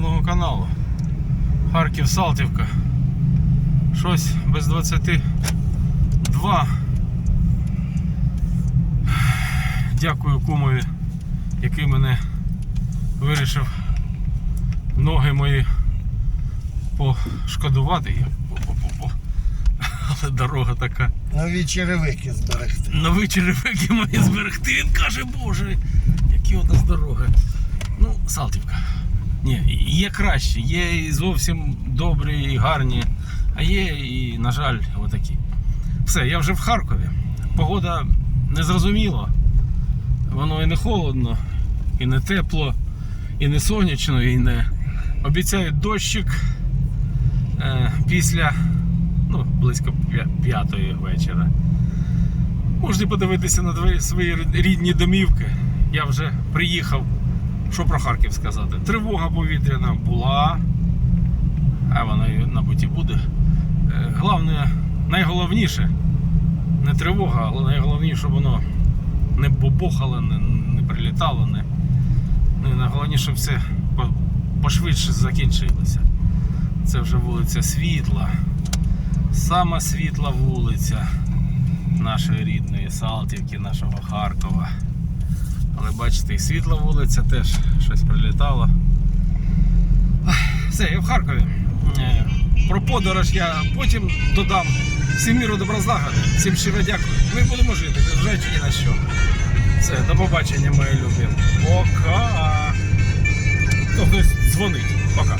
основного каналу. Харків Салтівка. Щось без 22. Дякую кумові, який мене вирішив ноги мої пошкодувати. Але дорога така. Нові черевики зберегти. Нові черевики мої зберегти. Він каже, боже, які у нас дороги. Ну, Салтівка. Ні, є краще, є і зовсім добрі і гарні, а є і, на жаль, отакі. Все, я вже в Харкові. Погода незрозуміла. Воно і не холодно, і не тепло, і не сонячно, і не. Обіцяють дощик е, після ну, близько п'ятої вечора. Можете подивитися на свої рідні домівки. Я вже приїхав. Що про Харків сказати? Тривога повітряна була, а вона і, мабуть, і буде. Е, Головне, найголовніше, не тривога, але найголовніше, щоб воно не бобохало, не, не прилітало, не, не найголовніше, щоб все пошвидше закінчилося. Це вже вулиця Світла. Сама світла вулиця нашої рідної Салтівки, нашого Харкова. Але бачите, і світла вулиця теж щось прилітало. Все, я в Харкові. Е, Про подорож я потім додам. Всім міру добра доброзлагоди. Всім щиро дякую. Ми будемо жити, незважаючи ні на що. Все, до побачення, мої любі. Пока. Хтось дзвонить. Пока.